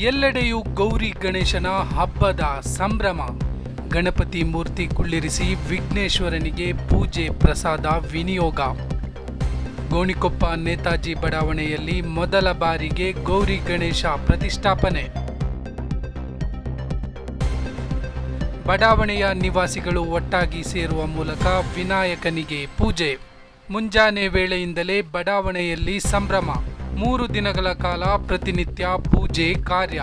ಎಲ್ಲೆಡೆಯೂ ಗೌರಿ ಗಣೇಶನ ಹಬ್ಬದ ಸಂಭ್ರಮ. ಗಣಪತಿ ಮೂರ್ತಿ ಕುಳ್ಳಿರಿಸಿ ವಿಘ್ನೇಶ್ವರನಿಗೆ ಪೂಜೆ, ಪ್ರಸಾದ, ವಿನಿಯೋಗ. ಗೋಣಿಕೊಪ್ಪ ನೇತಾಜಿ ಬಡಾವಣೆಯಲ್ಲಿ ಮೊದಲ ಬಾರಿಗೆ ಗೌರಿ ಗಣೇಶ ಪ್ರತಿಷ್ಠಾಪನೆ. ಬಡಾವಣೆಯ ನಿವಾಸಿಗಳು ಒಟ್ಟಾಗಿ ಸೇರುವ ಮೂಲಕ ವಿನಾಯಕನಿಗೆ ಪೂಜೆ. ಮುಂಜಾನೆ ವೇಳೆಯಿಂದಲೇ ಬಡಾವಣೆಯಲ್ಲಿ ಸಂಭ್ರಮ. ಮೂರು ದಿನಗಳ ಕಾಲ ಪ್ರತಿನಿತ್ಯ ಪೂಜೆ ಕಾರ್ಯ.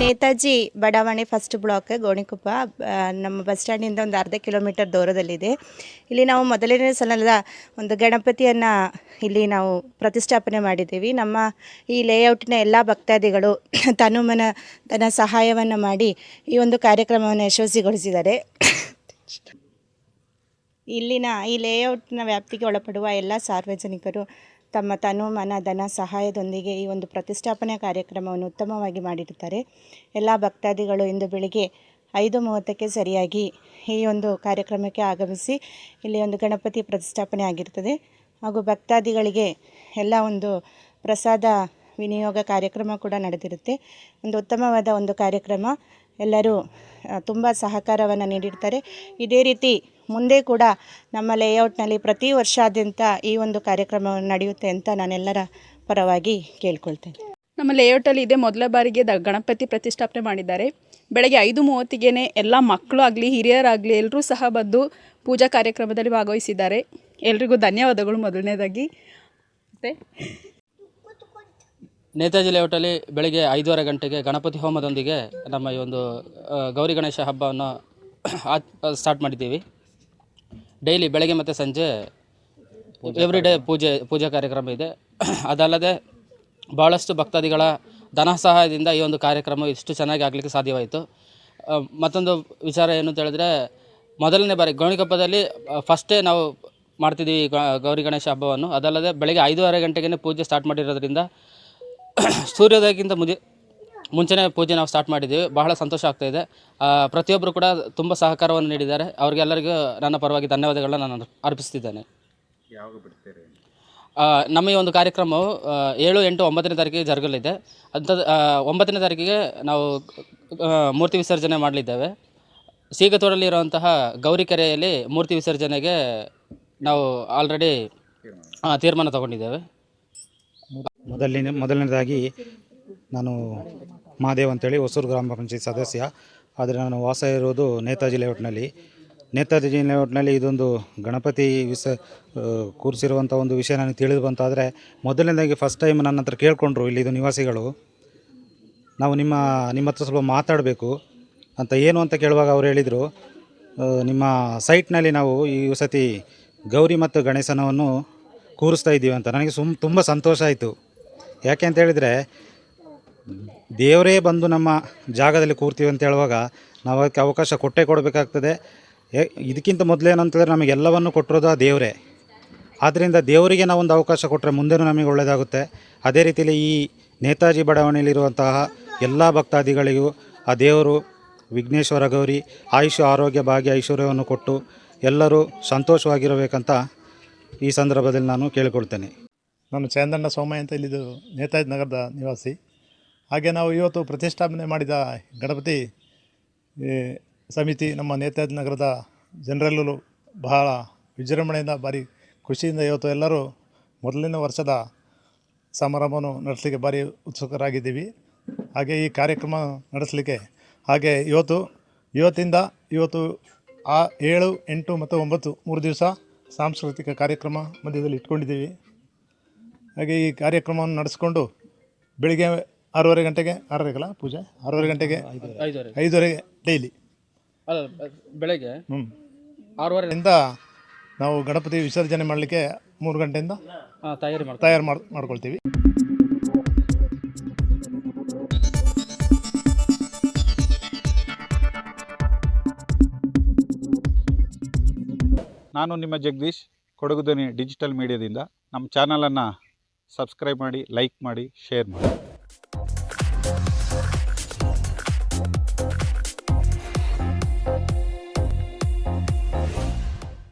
ನೇತಾಜಿ ಬಡಾವಣೆ ಫಸ್ಟ್ ಬ್ಲಾಕ್ ಗೋಣಿಕೊಪ್ಪ ನಮ್ಮ ಬಸ್ ಸ್ಟ್ಯಾಂಡಿಂದ ಒಂದು ಅರ್ಧ ಕಿಲೋಮೀಟರ್ ದೂರದಲ್ಲಿದೆ. ಇಲ್ಲಿ ನಾವು ಮೊದಲನೇ ಸಲದ ಒಂದು ಗಣಪತಿಯನ್ನು ಇಲ್ಲಿ ನಾವು ಪ್ರತಿಷ್ಠಾಪನೆ ಮಾಡಿದ್ದೀವಿ. ನಮ್ಮ ಈ ಲೇಔಟ್ನ ಎಲ್ಲ ಭಕ್ತಾದಿಗಳು ತನುಮನ, ತನ್ನ ಸಹಾಯವನ್ನು ಮಾಡಿ ಈ ಒಂದು ಕಾರ್ಯಕ್ರಮವನ್ನು ಯಶಸ್ವಿಗೊಳಿಸಿದ್ದಾರೆ. ಇಲ್ಲಿನ ಈ ಲೇಔಟ್ನ ವ್ಯಾಪ್ತಿಗೆ ಒಳಪಡುವ ಎಲ್ಲ ಸಾರ್ವಜನಿಕರು ತಮ್ಮ ತನು ಮನ ಧನ ಸಹಾಯದೊಂದಿಗೆ ಈ ಒಂದು ಪ್ರತಿಷ್ಠಾಪನೆ ಕಾರ್ಯಕ್ರಮವನ್ನು ಉತ್ತಮವಾಗಿ ಮಾಡಿರುತ್ತಾರೆ. ಎಲ್ಲ ಭಕ್ತಾದಿಗಳು ಇಂದು ಬೆಳಿಗ್ಗೆ ಐದು ಮೂವತ್ತಕ್ಕೆ ಸರಿಯಾಗಿ ಈ ಒಂದು ಕಾರ್ಯಕ್ರಮಕ್ಕೆ ಆಗಮಿಸಿ ಇಲ್ಲಿ ಒಂದು ಗಣಪತಿ ಪ್ರತಿಷ್ಠಾಪನೆ ಆಗಿರ್ತದೆ ಹಾಗೂ ಭಕ್ತಾದಿಗಳಿಗೆ ಎಲ್ಲ ಒಂದು ಪ್ರಸಾದ ವಿನಿಯೋಗ ಕಾರ್ಯಕ್ರಮ ಕೂಡ ನಡೆದಿರುತ್ತೆ. ಒಂದು ಉತ್ತಮವಾದ ಒಂದು ಕಾರ್ಯಕ್ರಮ. ಎಲ್ಲರೂ ತುಂಬ ಸಹಕಾರವನ್ನು ನೀಡಿರ್ತಾರೆ. ಇದೇ ರೀತಿ ಮುಂದೆ ಕೂಡ ನಮ್ಮ ಲೇಔಟ್ನಲ್ಲಿ ಪ್ರತಿ ವರ್ಷಾದ್ಯಂತ ಈ ಒಂದು ಕಾರ್ಯಕ್ರಮ ನಡೆಯುತ್ತೆ ಅಂತ ನಾನೆಲ್ಲರ ಪರವಾಗಿ ಕೇಳ್ಕೊಳ್ತೇನೆ. ನಮ್ಮ ಲೇಔಟಲ್ಲಿ ಇದೇ ಮೊದಲ ಬಾರಿಗೆ ದ ಗಣಪತಿ ಪ್ರತಿಷ್ಠಾಪನೆ ಮಾಡಿದ್ದಾರೆ. ಬೆಳಗ್ಗೆ ಐದು ಮೂವತ್ತಿಗೆ ಎಲ್ಲ ಮಕ್ಕಳು ಆಗಲಿ ಹಿರಿಯರಾಗಲಿ ಎಲ್ಲರೂ ಸಹ ಬಂದು ಪೂಜಾ ಕಾರ್ಯಕ್ರಮದಲ್ಲಿ ಭಾಗವಹಿಸಿದ್ದಾರೆ. ಎಲ್ರಿಗೂ ಧನ್ಯವಾದಗಳು ಮೊದಲನೇದಾಗಿ. ಮತ್ತೆ? ನೇತಾಜಿ ಲೇಔಟಲ್ಲಿ ಬೆಳಗ್ಗೆ ಐದೂವರೆ ಗಂಟೆಗೆ ಗಣಪತಿ ಹೋಮದೊಂದಿಗೆ ನಮ್ಮ ಈ ಒಂದು ಗೌರಿ ಗಣೇಶ ಹಬ್ಬವನ್ನು ಸ್ಟಾರ್ಟ್ ಮಾಡಿದ್ದೀವಿ. ಡೈಲಿ ಬೆಳಗ್ಗೆ ಮತ್ತು ಸಂಜೆ ಎವ್ರಿ ಡೇ ಪೂಜೆ, ಪೂಜಾ ಕಾರ್ಯಕ್ರಮ ಇದೆ. ಅದಲ್ಲದೆ ಭಾಳಷ್ಟು ಭಕ್ತಾದಿಗಳ ಧನ ಸಹಾಯದಿಂದ ಈ ಒಂದು ಕಾರ್ಯಕ್ರಮ ಇಷ್ಟು ಚೆನ್ನಾಗಿ ಆಗಲಿಕ್ಕೆ ಸಾಧ್ಯವಾಯಿತು. ಮತ್ತೊಂದು ವಿಚಾರ ಏನು ಅಂತ ಹೇಳಿದ್ರೆ, ಮೊದಲನೇ ಬಾರಿ ಗೌಣಿಕಪ್ಪದಲ್ಲಿ ಫಸ್ಟೇ ನಾವು ಮಾಡ್ತಿದ್ದೀವಿ ಗೌರಿ ಗಣೇಶ ಹಬ್ಬವನ್ನು. ಅದಲ್ಲದೆ ಬೆಳಗ್ಗೆ ಐದೂವರೆ ಗಂಟೆಗೆ ಪೂಜೆ ಸ್ಟಾರ್ಟ್ ಮಾಡಿರೋದ್ರಿಂದ, ಸೂರ್ಯೋದಯಕ್ಕಿಂತ ಮುದಿ ಮುಂಚೆನೇ ಪೂಜೆ ನಾವು ಸ್ಟಾರ್ಟ್ ಮಾಡಿದ್ದೀವಿ. ಬಹಳ ಸಂತೋಷ ಆಗ್ತಾಯಿದೆ ಪ್ರತಿಯೊಬ್ಬರು ಕೂಡ ತುಂಬ ಸಹಕಾರವನ್ನು ನೀಡಿದ್ದಾರೆ. ಅವರಿಗೆಲ್ಲರಿಗೂ ನನ್ನ ಪರವಾಗಿ ಧನ್ಯವಾದಗಳನ್ನ ನಾನು ಅರ್ಪಿಸ್ತಿದ್ದೇನೆ. ಆ, ನಮ್ಮ ಈ ಒಂದು ಕಾರ್ಯಕ್ರಮವು ಏಳು ಎಂಟು ಒಂಬತ್ತನೇ ತಾರೀಕಿಗೆ ಜರುಗಲಿದೆ. ಅಂತ ಒಂಬತ್ತನೇ ತಾರೀಕಿಗೆ ನಾವು ಮೂರ್ತಿ ವಿಸರ್ಜನೆ ಮಾಡಲಿದ್ದೇವೆ. ಸೀಗತೋಡಲ್ಲಿರುವಂತಹ ಗೌರಿಕೆರೆಯಲ್ಲಿ ಮೂರ್ತಿ ವಿಸರ್ಜನೆಗೆ ನಾವು ಆಲ್ರೆಡಿ ತೀರ್ಮಾನ ತಗೊಂಡಿದ್ದೇವೆ. ಮೊದಲನೇ ಮೊದಲನೇದಾಗಿ ನಾನು ಮಹಾದೇವ್ ಅಂತೇಳಿ ಹೊಸೂರು ಗ್ರಾಮ ಪಂಚಾಯತ್ ಸದಸ್ಯ. ಆದರೆ ನಾನು ವಾಸ ಇರೋದು ನೇತಾಜಿ ಲೇಔಟ್ನಲ್ಲಿ ನೇತಾಜಿ ಲೇಔಟ್ನಲ್ಲಿ ಇದೊಂದು ಗಣಪತಿ ವಿಸ ಕೂರಿಸಿರುವಂಥ ಒಂದು ವಿಷಯ ನನಗೆ ತಿಳಿದು ಬಂತಾದರೆ, ಮೊದಲನೇದಾಗಿ ಫಸ್ಟ್ ಟೈಮ್ ನನ್ನ ಹತ್ರ ಕೇಳಿಕೊಂಡ್ರು ಇಲ್ಲಿದು ನಿವಾಸಿಗಳು. ನಾವು ನಿಮ್ಮ ನಿಮ್ಮ ಹತ್ರ ಸ್ವಲ್ಪ ಮಾತಾಡಬೇಕು ಅಂತ ಏನು ಅಂತ ಕೇಳುವಾಗ ಅವ್ರು ಹೇಳಿದರು. ನಿಮ್ಮ ಸೈಟ್ನಲ್ಲಿ ನಾವು ಈ ಸತಿ ಗೌರಿ ಮತ್ತು ಗಣೇಶನವನ್ನು ಕೂರಿಸ್ತಾ ಇದ್ದೀವಿ ಅಂತ. ನನಗೆ ಸುಮ್, ತುಂಬ ಸಂತೋಷ ಆಯಿತು. ಯಾಕೆ ಅಂತ ಹೇಳಿದರೆ ದೇವರೇ ಬಂದು ನಮ್ಮ ಜಾಗದಲ್ಲಿ ಕೂರ್ತೀವಿ ಅಂತ ಹೇಳುವಾಗ ನಾವು ಅದಕ್ಕೆ ಅವಕಾಶ ಕೊಟ್ಟೇ ಕೊಡಬೇಕಾಗ್ತದೆ. ಇದಕ್ಕಿಂತ ಮೊದಲೇನಂತಂದರೆ ನಮಗೆಲ್ಲವನ್ನು ಕೊಟ್ಟಿರೋದು ಆ ದೇವರೇ. ಆದ್ದರಿಂದ ದೇವರಿಗೆ ನಾವು ಒಂದು ಅವಕಾಶ ಕೊಟ್ಟರೆ ಮುಂದೆನೂ ನಮಗೆ ಒಳ್ಳೆಯದಾಗುತ್ತೆ ಅದೇ ರೀತಿಯಲ್ಲಿ ಈ ನೇತಾಜಿ ಬಡಾವಣೆಯಲ್ಲಿರುವಂತಹ ಎಲ್ಲ ಭಕ್ತಾದಿಗಳಿಗೂ ಆ ದೇವರು ವಿಘ್ನೇಶ್ವರ ಗೌರಿ, ಆಯುಷ ಆರೋಗ್ಯ ಭಾಗ್ಯ ಐಶ್ವರ್ಯವನ್ನು ಕೊಟ್ಟು ಎಲ್ಲರೂ ಸಂತೋಷವಾಗಿರಬೇಕಂತ ಈ ಸಂದರ್ಭದಲ್ಲಿ ನಾನು ಕೇಳಿಕೊಳ್ತೇನೆ. ನಾನು ಚಂದಣ್ಣ ಸೋಮಯ್ಯ ಅಂತ ಇಲ್ಲಿದ್ದು ನೇತಾಜಿ ನಗರದ ನಿವಾಸಿ. ಹಾಗೆ ನಾವು ಇವತ್ತು ಪ್ರತಿಷ್ಠಾಪನೆ ಮಾಡಿದ ಗಣಪತಿ ಸಮಿತಿ ನಮ್ಮ ನೇತಾಜಿ ನಗರದ ಜನರಲ್ಲೂ ಬಹಳ ವಿಜೃಂಭಣೆಯಿಂದ ಭಾರಿ ಖುಷಿಯಿಂದ ಇವತ್ತು ಎಲ್ಲರೂ ಮೊದಲಿನ ವರ್ಷದ ಸಮಾರಂಭವನ್ನು ನಡೆಸಲಿಕ್ಕೆ ಭಾರಿ ಉತ್ಸುಕರಾಗಿದ್ದೀವಿ. ಹಾಗೆ ಈ ಕಾರ್ಯಕ್ರಮ ನಡೆಸಲಿಕ್ಕೆ, ಹಾಗೆ ಇವತ್ತು, ಇವತ್ತಿಂದ ಇವತ್ತು ಆ ಏಳು, ಎಂಟು ಮತ್ತು ಒಂಬತ್ತು ಮೂರು ದಿವಸ ಸಾಂಸ್ಕೃತಿಕ ಕಾರ್ಯಕ್ರಮ ಮಧ್ಯದಲ್ಲಿ ಇಟ್ಕೊಂಡಿದ್ದೀವಿ. ಹಾಗೆ ಈ ಕಾರ್ಯಕ್ರಮವನ್ನು ನಡೆಸ್ಕೊಂಡು ಬೆಳಿಗ್ಗೆ ಆರೂವರೆ ಗಂಟೆಗೆ ಆರರೆಗಲ್ಲ ಪೂಜೆ? ಆರೂವರೆ ಗಂಟೆಗೆ ಐದುವರೆ ಐದುವರೆಗೆ ಡೈಲಿ. ಅಲ್ಲ ಬೆಳಗ್ಗೆ? ಹ್ಞೂ ಆರೂವರೆ ಇಂದ ನಾವು ಗಣಪತಿ ವಿಸರ್ಜನೆ ಮಾಡಲಿಕ್ಕೆ ಮೂರು ಗಂಟೆಯಿಂದ ತಯಾರಿ ಮಾಡಿ ತಯಾರು ಮಾಡಿ ಮಾಡ್ಕೊಳ್ತೀವಿ. ನಾನು ನಿಮ್ಮ ಜಗದೀಶ್ ಕೊಡಗುದನಿ ಧ್ವನಿ ಡಿಜಿಟಲ್ ಮೀಡಿಯಾದಿಂದ. ನಮ್ಮ ಚಾನಲನ್ನು ಸಬ್ಸ್ಕ್ರೈಬ್ ಮಾಡಿ ಲೈಕ್ ಮಾಡಿ ಶೇರ್ ಮಾಡಿ.